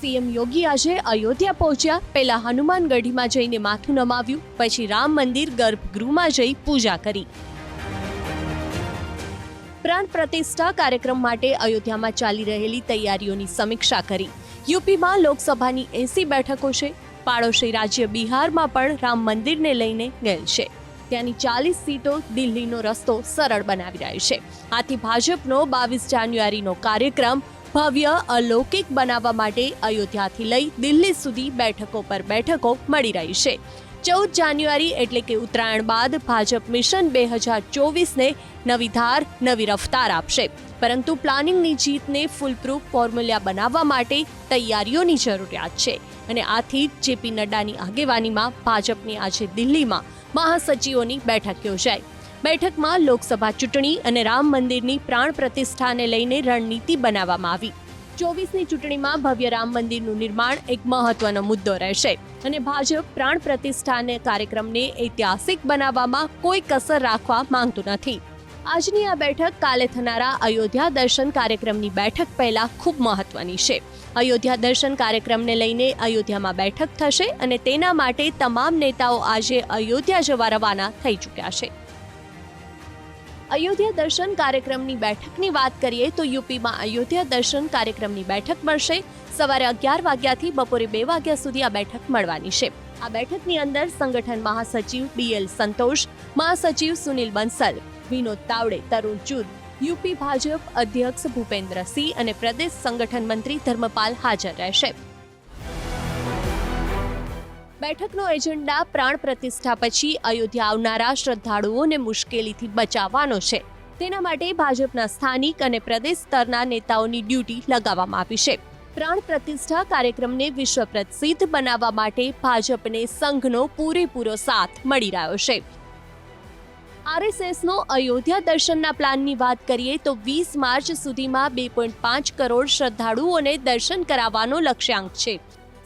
CM યોગી આજે અયોધ્યા પહોંચ્યા. પહેલા હનુમાનગઢીમાં જઈને માથું નમાવ્યું, પછી રામ મંદિર ગર્ભગૃહમાં જઈ પૂજા કરી. પ્રાણ પ્રતિષ્ઠા કાર્યક્રમ માટે અયોધ્યામાં ચાલી રહેલી તૈયારીઓની સમીક્ષા કરી. યુપીમાં લોકસભાની એસી બેઠકો છે. પાડોશી રાજ્ય બિહારમાં પણ રામ મંદિરને લઈને ગયેલ છે. ત્યાંની ચાલીસ સીટો દિલ્હીનો રસ્તો સરળ બનાવી રહ્યો છે. આથી ભાજપનો બાવીસ જાન્યુઆરીનો કાર્યક્રમ ભવ્ય, અલૌકિક બનાવવા માટે અયોધ્યાથી લઈ દિલ્હી સુધી બેઠકો પર બેઠકો મળી રહી છે. ચૌદ જાન્યુઆરી એટલે કે ઉત્તરાયણ બાદ ભાજપ મિશન બે હજાર ચોવીસને નવી ધાર, નવી રફતાર આપશે. પરંતુ પ્લાનિંગની જીતને ફૂલપ્રૂફ ફોર્મ્યુલા બનાવવા માટે તૈયારીઓની જરૂરિયાત છે. અને આથી જેપી નડ્ડાની આગેવાનીમાં ભાજપની આજે દિલ્હીમાં મહાસચિવોની બેઠક યોજાઈ. બેઠકમાં લોકસભા ચૂંટણી અને રામ મંદિરની પ્રાણ પ્રતિષ્ઠાને લઈને રણનીતિ બનાવવામાં આવી. ચોવીસની ચૂંટણીમાં ભવ્ય રામ મંદિરનું નિર્માણ એક મહત્વનો મુદ્દો રહેશે અને ભાજપ પ્રાણ પ્રતિષ્ઠાને કાર્યક્રમને ઐતિહાસિક બનાવવામાં કોઈ કસર રાખવા માંગતું નથી. આજની આ બેઠક કાલે થનારા અયોધ્યા દર્શન કાર્યક્રમની બેઠક પહેલા ખૂબ મહત્વની છે. અયોધ્યા દર્શન કાર્યક્રમને લઈને અયોધ્યામાં બેઠક થશે અને તેના માટે તમામ નેતાઓ આજે અયોધ્યા જવા રવાના થઈ ચૂક્યા છે. અયોધ્યા દર્શન કાર્યક્રમની બેઠકની વાત કરીએ તો યુપીમાં અયોધ્યા દર્શન કાર્યક્રમની બેઠક મળશે. સવારે અગિયાર વાગ્યાથી બપોરે બે વાગ્યા સુધી આ બેઠક મળવાની છે. આ બેઠકની અંદર સંગઠન મહાસચિવ બીએલ સંતોષ, મહાસચિવ સુનિલ બંસલ, વિનોદ તાવડે, તરુણ ચુદ યુપી ભાજપ અધ્યક્ષ ભૂપેન્દ્રસિંહ અને પ્રદેશ સંગઠન મંત્રી ધર્મપાલ હાજર રહેશે. બેઠકનો એજન્ડા પ્રાણ પ્રતિષ્ઠા પછી અયોધ્યા આવનારા શ્રદ્ધાળુઓને મુશ્કેલીથી બચાવવાનો છે. તેના માટે ભાજપના સ્થાનિક અને પ્રદેશ સ્તરના નેતાઓની ડ્યુટી લગાવવામાં આવી છે. પ્રાણ પ્રતિષ્ઠા કાર્યક્રમને વિશ્વ પ્રસિદ્ધ બનાવવા માટે ભાજપને સંઘનો પૂરેપૂરો સાથ મળી રહ્યો છે. આરએસએસનો અયોધ્યા દર્શનના પ્લાનની વાત કરીએ તો વીસ માર્ચ સુધીમાં બે પોઈન્ટ પાંચ કરોડ શ્રદ્ધાળુઓને દર્શન કરાવવાનો લક્ષ્યાંક છે.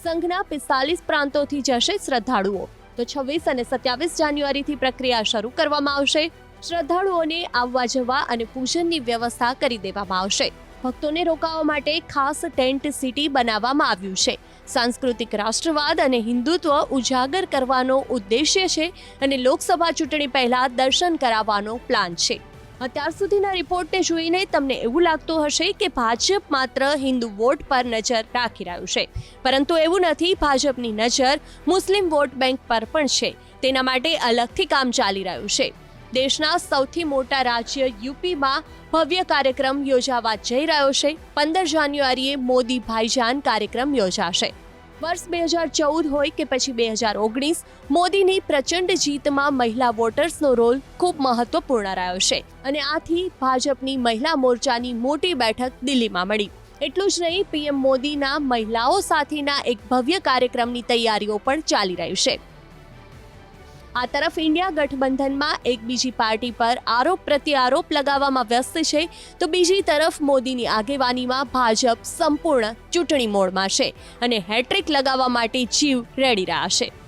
સંઘના પિસ્તાલીસ પ્રાંતોથી જશે શ્રદ્ધાળુઓ. તો છવ્વીસ અને સત્યાવીસ જાન્યુઆરીથી પ્રક્રિયા શરૂ કરવામાં આવશે. શ્રદ્ધાળુઓને આવવા જવા અને પૂજનની વ્યવસ્થા કરી દેવામાં આવશે. ભક્તોને રોકાવા માટે ખાસ ટેન્ટ સિટી બનાવવામાં આવ્યું છે. સાંસ્કૃતિક રાષ્ટ્રવાદ અને હિન્દુત્વ ઉજાગર કરવાનો ઉદ્દેશ્ય છે અને લોકસભા ચૂંટણી પહેલા દર્શન કરાવવાનો પ્લાન છે. અત્યાર સુધીના રિપોર્ટને જોઈને તમને એવું લાગતું હશે કે ભાજપ માત્ર હિન્દુ વોટ પર નજર રાખી રહ્યું છે. પરંતુ એવું નથી, ભાજપની નજર મુસ્લિમ વોટ બેંક પર પણ છે. તેના માટે અલગથી કામ ચાલી રહ્યું છે. દેશના સૌથી મોટા રાજ્ય યુપીમાં ભવ્ય કાર્યક્રમ યોજાવા જઈ રહ્યો છે. પંદર જાન્યુઆરીએ મોદી ભાઈજાન કાર્યક્રમ યોજાશે. વર્ષ બે હજાર ચૌદ હોય કે પછી બે હજાર ઓગણીસ, મોદીની પ્રચંડ જીતમાં મહિલા વોટર્સનો રોલ ખૂબ મહત્વપૂર્ણ રહ્યો છે. અને આથી ભાજપની મહિલા મોરચાની મોટી બેઠક દિલ્હીમાં મળી. એટલું જ નહીં, પીએમ મોદીના મહિલાઓ સાથેના એક ભવ્ય કાર્યક્રમની તૈયારીઓ પણ ચાલી રહી છે. આ તરફ ઇન્ડિયા ગઠબંધનમાં એક બીજી પાર્ટી પર આરોપ પ્રત્યારોપ લગાવવામાં વ્યસ્ત છે, તો બીજી તરફ મોદીની આગેવાનીમાં ભાજપ સંપૂર્ણ ચૂંટણી મોડમાં છે અને હેટ્રિક લગાવવા માટે જીવ રેડી રહ્યા છે.